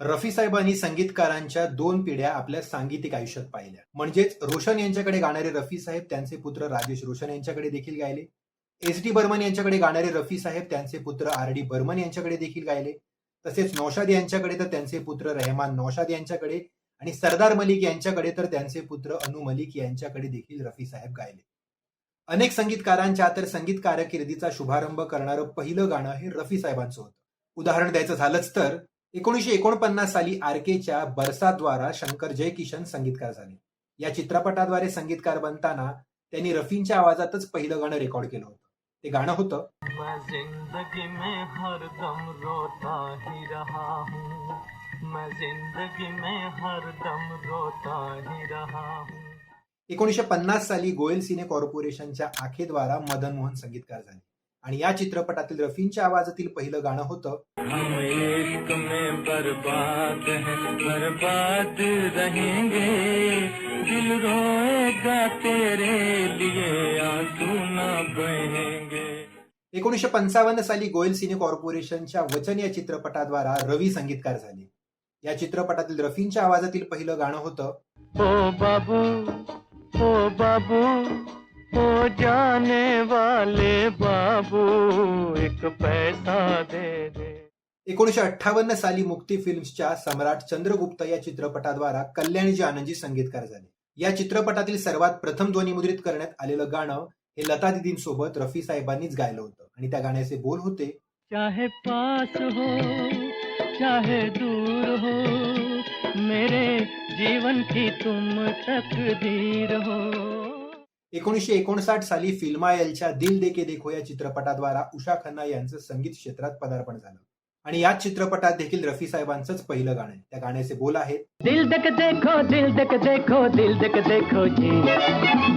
रफी साहेबांनी संगीतकारांच्या दोन पिढ्या आपल्या सांगीतिक आयुष्यात पाहिल्या. म्हणजेच रोशन यांच्याकडे गाणारे रफी साहेब त्यांचे पुत्र राजेश रोशन यांच्याकडे देखील गायले. एस डी बर्मन यांच्याकडे गाणारे रफी साहेब त्यांचे पुत्र आर डी बर्मन यांच्याकडे देखील गायले. तसेच नौशाद यांच्याकडे तर त्यांचे पुत्र रहमान नौशाद यांच्याकडे आणि सरदार मलिक यांच्याकडे तर त्यांचे पुत्र अनु मलिक यांच्याकडे देखील रफी साहेब गायले. अनेक संगीतकारांच्या तर संगीत कारकिर्दीचा शुभारंभ करणारं पहिलं गाणं हे रफी साहेबांचं होतं. उदाहरण द्यायचं झालंच तर एकोणीसशे एकोणपन्नास साली आरकेच्या बरसाद्वारा शंकर जयकिशन संगीतकार झाले. या चित्रपटाद्वारे संगीतकार बनताना त्यांनी रफींच्या आवाजातच पहिलं गाणं रेकॉर्ड केलं होतं. ते गाणं होतं मैं जिंदगी में हरदम रोता रहा मैं जिंदगी में हरदम रोता रहा एकोणीसशे पन्नास साली गोयल सिने कॉर्पोरेशनच्या आखेद्वारा मदन मोहन संगीतकार झाले. आणि या चित्रपटातील रफींच्या आवाजातील पहिलं गाणं होतं. एकोणीसशे पंचावन्न साली गोयल सिने कॉर्पोरेशनच्या वचन या चित्रपटाद्वारा रवी संगीतकार झाले. या चित्रपटातील रफींच्या आवाजातील पहिलं गाणं होतं. ओ बाबू ओ बाबू ओ जाने वाले बाबू एक पैसा दे दे। एकोणीसशे अठ्ठावन्न साली मुक्ती फिल्म्सच्या सम्राट चंद्रगुप्त या चित्रपटाद्वारा कल्याणजी आनंदजी संगीतकार झाले. या चित्रपटातील सर्वात प्रथम ध्वनिमुद्रित करण्यात आलेलं गाणं हे लता दिदींसोबत रफी साहेबांनीच गायलं होतं. आणि त्या गाण्याचे बोल होते चाहे पास हो चाहे दूर हो मेरे जीवन की तुम तकदीर हो। एकोणीसशे एकोणसाठ साली फिल्मायलच्या दिल देके देखो या चित्रपटाद्वारा उषा खन्ना यांचं संगीत क्षेत्रात पदार्पण झालं. आणि याच चित्रपटात देखील रफी साहेबांचंच पहिलं गाणं आहे. त्या गाण्याचे बोल आहेत. दिल तक देखो दिल तक देखो दिल तक देखो जी.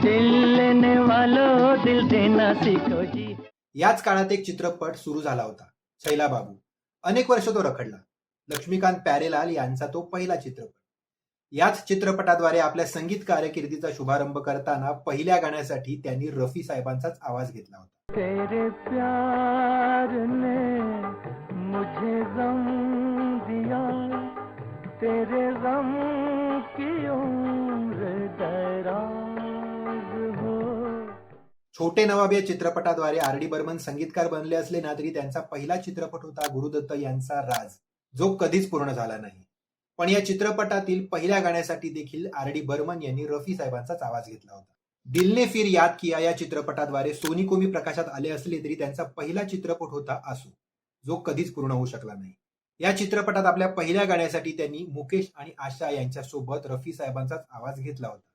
दिल लेने वालों दिल देना सीखो जी. याच काळात एक चित्रपट सुरू झाला होता छैला बाबू अनेक वर्ष तो रखडला. लक्ष्मीकांत प्यारेलाल यांचा तो पहिला चित्रपट. याच चित्रपटाद्वारे आपल्या संगीत कारकिर्दीचा शुभारंभ करताना पहिल्या गाण्यासाठी त्यांनी रफी साहेबांचाच आवाज घेतला होता. तेरे प्यार ने मुझे गम दिया तेरे गम की हो। छोटे नवाब या चित्रपटाद्वारे आर डी बर्मन संगीतकार बनले असले ना तरी त्यांचा पहिला चित्रपट होता गुरुदत्त यांचा राज जो कधीच पूर्ण झाला नाही. पण या चित्रपटातील पहिल्या गाण्यासाठी देखील आर डी बर्मन यांनी रफी साहेबांचाच आवाज घेतला होता. दिलने फिर याद किया या चित्रपटाद्वारे सोनी कोमी प्रकाशात आले असले तरी त्यांचा पहिला चित्रपट होता आसू जो कधीच पूर्ण होऊ शकला नाही. या चित्रपटात आपल्या पहिल्या गाण्यासाठी त्यांनी मुकेश आणि आशा यांच्या सोबत रफी साहेबांचाच आवाज घेतला होता.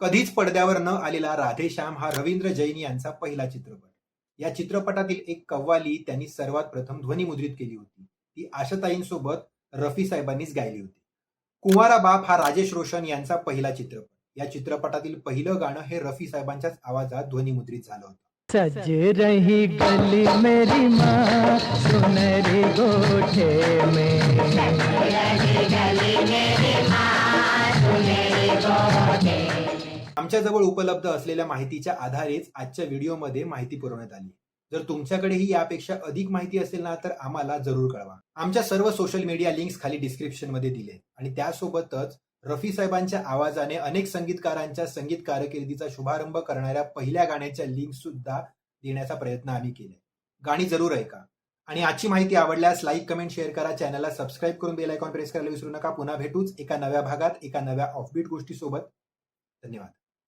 कधीच पडद्यावर न आलेला राधेश्याम हा रवींद्र जैन यांचा पहिला चित्रपट. या चित्रपटातील एक कव्वाली त्यांनी सर्वात प्रथम ध्वनिमुद्रित केली होती. ती आशाताईंसोबत रफी साहेबांनीच गायली होती. कुंवारा बाप हा राजेश रोशन यांचा पहिला चित्रपट. या चित्रपटातील पहिलं गाणं हे रफी साहेबांच्याच आवाजात ध्वनिमुद्रित झालं होतं. सज रही गली मेरी माँ सुनहरी गोठे में। आमच्याजवळ उपलब्ध असलेल्या माहितीच्या आधारेच आजच्या व्हिडिओमध्ये माहिती पुरवण्यात आली जर तुमच्याकडेही यापेक्षा अधिक माहिती असेल ना तर आम्हाला जरूर कळवा. आमच्या सर्व सोशल मीडिया लिंक्स खाली डिस्क्रिप्शनमध्ये दिले. आणि त्यासोबतच रफी साहेबांच्या आवाजाने अनेक संगीतकारांच्या संगीत कारकिर्दीचा शुभारंभ करणाऱ्या पहिल्या गाण्याच्या लिंक सुद्धा देण्याचा प्रयत्न आम्ही केले. गाणी जरूर ऐका. आणि आजची माहिती आवडल्यास लाईक कमेंट शेअर करा. चॅनलला सबस्क्राईब करून बेल आयकॉन प्रेस करायला विसरू नका. पुन्हा भेटूच एका नव्या भागात एका नव्या ऑफबीट गोष्टीसोबत. धन्यवाद.